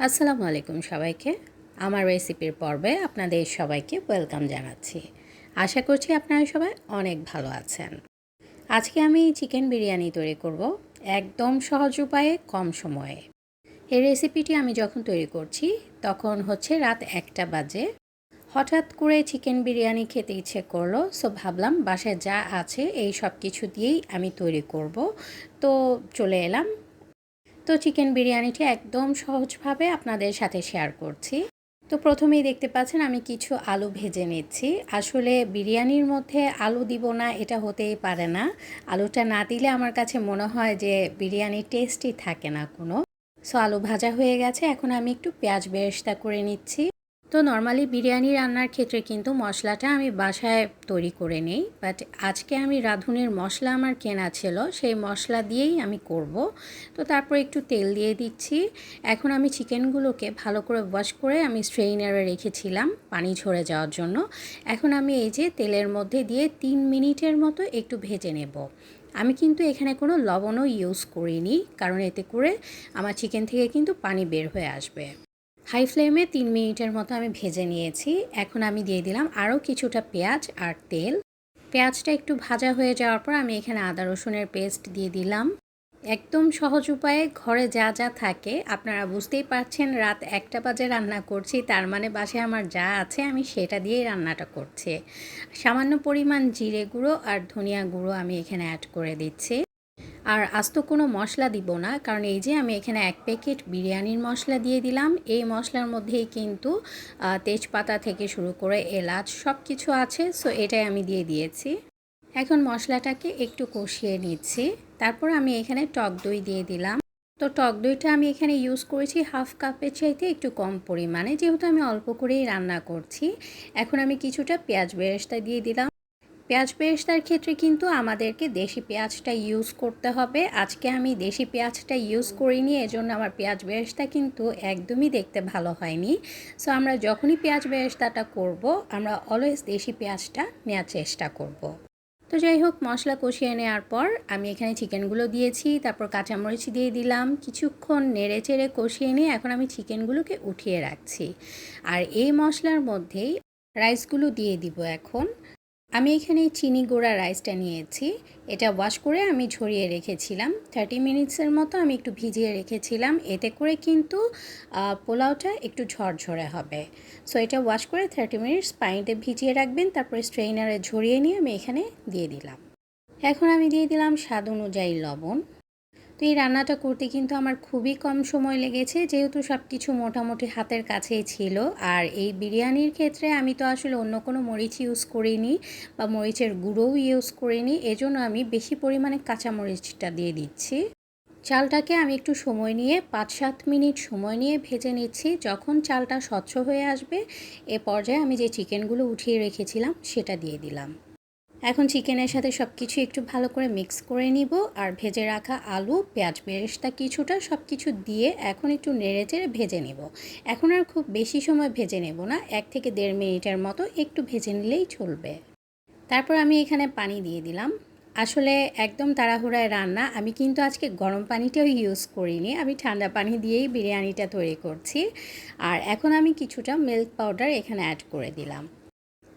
আসসালামু আলাইকুম সবাইকে। আমার রেসিপির পর্বে আপনাদের সবাইকে ওয়েলকাম জানাচ্ছি। আশা করছি আপনারা সবাই অনেক ভালো আছেন। আজকে আমি চিকেন বিরিয়ানি তৈরি করব একদম সহজ উপায়ে, কম সময়ে। এই রেসিপিটি আমি যখন তৈরি করছি, তখন হচ্ছে রাত একটা বাজে। হঠাৎ করে চিকেন বিরিয়ানি খেতে ইচ্ছে করল, সো ভাবলাম বাসায় যা আছে এই সব কিছু দিয়েই আমি তৈরি করব। তো চলে এলাম তো চিকেন বিরিয়ানিটি একদম সহজভাবে আপনাদের সাথে শেয়ার করছি। তো প্রথমেই দেখতে পাচ্ছেন আমি কিছু আলু ভেজে নিচ্ছি। আসলে বিরিয়ানির মধ্যে আলু দিব না, এটা হতেই পারে না। আলুটা না দিলে আমার কাছে মনে হয় যে বিরিয়ানির টেস্টই থাকে না কোনো। সো আলু ভাজা হয়ে গেছে, এখন আমি একটু পেঁয়াজ বেরেস্তা করে নিচ্ছি। তো নর্মালি বিরিয়ানি রান্নার ক্ষেত্রে কিন্তু মশলাটা আমি বাসায় তৈরি করে নিই বাট আজকে আমি রাঁধুনির মশলা আমার কেনা ছিল, সেই মশলা দিয়েই আমি করব। তো তারপর একটু তেল দিয়ে দিচ্ছি। এখন আমি চিকেনগুলোকে ভালো করে ওয়াশ করে আমি স্ট্রেইনারে রেখেছিলাম পানি ঝরে যাওয়ার জন্য। এখন আমি এই যে তেলের মধ্যে দিয়ে তিন মিনিটের মতো একটু ভেজে নেব। আমি কিন্তু এখানে কোনো লবণও ইউজ করিনি, কারণ এতে করে আমার চিকেন থেকে কিন্তু পানি বের হয়ে আসবে। হাই ফ্লেমে তিন মিনিটের মতো আমি ভেজে নিয়েছি। এখন আমি দিয়ে দিলাম আরও কিছুটা পেঁয়াজ আর তেল। পেঁয়াজটা একটু ভাজা হয়ে যাওয়ার পর আমি এখানে আদা রসুনের পেস্ট দিয়ে দিলাম। একদম সহজ উপায়ে ঘরে যা যা থাকে, আপনারা বুঝতেই পারছেন রাত একটা বাজে রান্না করছি, তার মানে বাসায় আমার যা আছে আমি সেটা দিয়েই রান্নাটা করছি। সামান্য পরিমাণ জিরে গুঁড়ো আর ধনিয়া গুঁড়ো আমি এখানে অ্যাড করে দিচ্ছি। আর আস্ত কোনো মশলা দিব না, কারণ এই যে আমি এখানে এক প্যাকেট বিরিয়ানির মশলা দিয়ে দিলাম। এই মশলার মধ্যেই কিন্তু তেজপাতা থেকে শুরু করে এলাচ সব কিছু আছে, সো এটাই আমি দিয়ে দিয়েছি। এখন মশলাটাকে একটু কষিয়ে নিচ্ছি। তারপর আমি এখানে টক দই দিয়ে দিলাম। তো টক দইটা আমি এখানে ইউজ করেছি হাফ কাপের চাইতে একটু কম পরিমাণে, যেহেতু আমি অল্প করেই রান্না করছি। এখন আমি কিছুটা পেঁয়াজ বেরেস্তা দিয়ে দিলাম। পেঁয়াজ বেরেস্তার ক্ষেত্রে কিন্তু আমাদেরকে দেশি পেঁয়াজটা ইউজ করতে হবে। আজকে আমি দেশি পেঁয়াজটা ইউজ করিনি, এজন্য আমার পেঁয়াজ বেরেস্তা কিন্তু একদমই দেখতে ভালো হয়নি। সো আমরা যখনই পেঁয়াজ বেরেস্তাটা করব, আমরা অলওয়েজ দেশি পেঁয়াজটা নেওয়ার চেষ্টা করব। তো যাই হোক, মশলা কষিয়ে নেওয়ার পর আমি এখানে চিকেনগুলো দিয়েছি, তারপর কাঁচামরিচ দিয়ে দিলাম, কিছুক্ষণ নেড়ে চেড়ে কষিয়ে নিয়ে এখন আমি চিকেনগুলোকে উঠিয়ে রাখছি। আর এই মশলার মধ্যেই রাইসগুলো দিয়ে দিব এখন। আমি এখানে চিনি গুঁড়া রাইসটা নিয়েছি। এটা ওয়াশ করে আমি ঝরিয়ে রেখেছিলাম। থার্টি মিনিটসের মতো আমি একটু ভিজিয়ে রেখেছিলাম। এতে করে কিন্তু পোলাওটা একটু ঝরঝরে হবে। সো এটা ওয়াশ করে থার্টি মিনিটস পানিতে ভিজিয়ে রাখবেন। তারপরে স্ট্রেইনারে ঝরিয়ে নিয়ে আমি এখানে দিয়ে দিলাম। এখন আমি দিয়ে দিলাম স্বাদ অনুযায়ী লবণ। তো এই রান্নাটা করতে কিন্তু আমার খুবই কম সময় লেগেছে, যেহেতু সব কিছু মোটামুটি হাতের কাছেই ছিল। আর এই বিরিয়ানির ক্ষেত্রে আমি তো আসলে অন্য কোনো মরিচ ইউজ করিনি বা মরিচের গুঁড়োও ইউজ করিনি, এজন্য আমি বেশি পরিমাণে কাঁচা মরিচটা দিয়ে দিচ্ছি। চালটাকে আমি একটু সময় নিয়ে পাঁচ সাত মিনিট সময় নিয়ে ভেজে নিচ্ছি। যখন চালটা স্বচ্ছ হয়ে আসবে, এ পর্যায়ে আমি যে চিকেনগুলো উঠিয়ে রেখেছিলাম, সেটা দিয়ে দিলাম। এখন চিকেনের সাথে সব কিছু একটু ভালো করে মিক্স করে নিব আর ভেজে রাখা আলু, পেঁয়াজ বেরেস্তা কিছুটা সব কিছু দিয়ে এখন একটু নেড়ে চেড়ে ভেজে নেব। এখন আর খুব বেশি সময় ভেজে নেব না, এক থেকে দেড় মিনিটের মতো একটু ভেজে নিলেই চলবে। তারপর আমি এখানে পানি দিয়ে দিলাম। আসলে একদম তাড়াহুড়ায় রান্না, আমি কিন্তু আজকে গরম পানিটাও ইউজ করিনি, আমি ঠান্ডা পানি দিয়েই বিরিয়ানিটা তৈরি করছি। আর এখন আমি কিছুটা মিল্ক পাউডার এখানে অ্যাড করে দিলাম।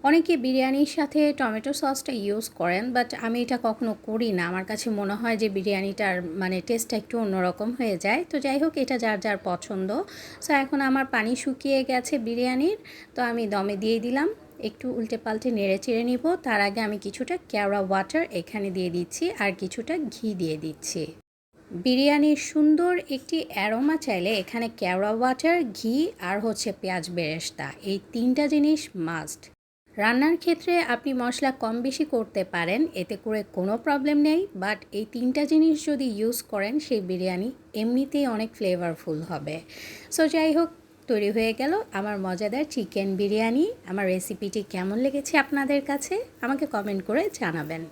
অনেকে বিরিয়ানির সাথে টমেটো সসটা ইউজ করেন বাট আমি এটা কখনো করি না। আমার কাছে মনে হয় যে বিরিয়ানিটার মানে টেস্টটা একটু অন্যরকম হয়ে যায়। তো যাই হোক, এটা যার যার পছন্দ। সো এখন আমার পানি শুকিয়ে গেছে বিরিয়ানির, তো আমি দমে দিয়ে দিলাম। একটু উল্টে পাল্টে নেড়ে চেড়ে নিব। তার আগে আমি কিছুটা কেওড়া ওয়াটার এখানে দিয়ে দিচ্ছি আর কিছুটা ঘি দিয়ে দিচ্ছি। বিরিয়ানির সুন্দর একটি অ্যারোমা চাইলে এখানে কেওড়া ওয়াটার ঘি আর হচ্ছে পেঁয়াজ বেরেস্তা, এই তিনটা জিনিস মাস্ট রান্নার ক্ষেত্রে আপনি মশলা কম বেশি করতে পারেন, এতে করে কোনো প্রবলেম নেই বাট এই তিনটা জিনিস যদি ইউজ করেন, সেই বিরিয়ানি এমনিতেই অনেক ফ্লেভারফুল হবে। সো যাই হোক, তৈরি হয়ে গেল আমার মজাদার চিকেন বিরিয়ানি। আমার রেসিপিটি কেমন লেগেছে আপনাদের কাছে? আমাকে কমেন্ট করে জানাবেন।